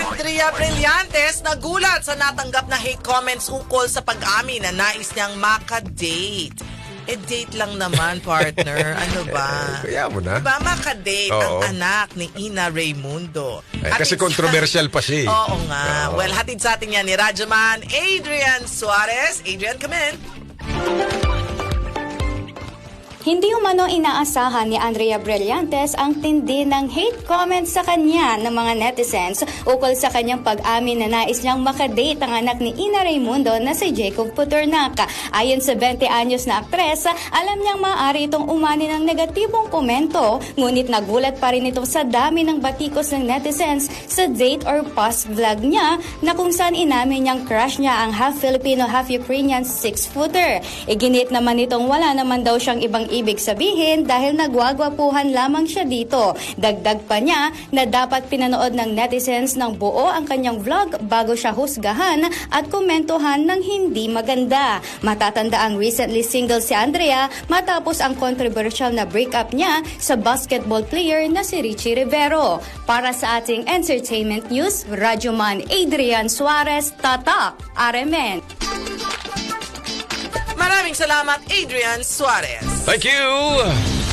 Andrea Brillantes nagulat sa natanggap na hate comments ukol sa pag-amin na nais niyang makadate. Eh, date lang naman, partner. Ano ba? Kaya mo na. Diba makadate Oo. ang anak ni Ina Raymundo? Eh, kasi controversial pa siya eh. Oo nga. Oo. Well, hatid sa atin yan ni Rajaman Adrian Suarez. Adrian, come in. Hindi umano inaasahan ni Andrea Brillantes ang tindi ng hate comments sa kanya ng mga netizens ukol sa kanyang pag-amin na nais niyang makadate ang anak ni Ina Raimundo na si Jacob Putornac. Ayon sa 20 anyos na aktres, alam niyang maaari itong umani ng negatibong komento, ngunit nagulat pa rin ito sa dami ng batikos ng netizens sa date or post vlog niya na kung saan inamin niyang crush niya ang half Filipino, half Ukrainian six-footer. Iginit naman itong wala naman daw siyang ibang ibig sabihin dahil nagwagwapuhan lamang siya dito. Dagdag pa niya na dapat pinanood ng netizens ng buo ang kanyang vlog bago siya husgahan at komentuhan ng hindi maganda. Matatanda ang recently single si Andrea matapos ang controversial na breakup niya sa basketball player na si Richie Rivero. Para sa ating entertainment news, Radyoman Adrian Suarez, Tatak, RMN. Maraming salamat, Adrian Suarez. Thank you!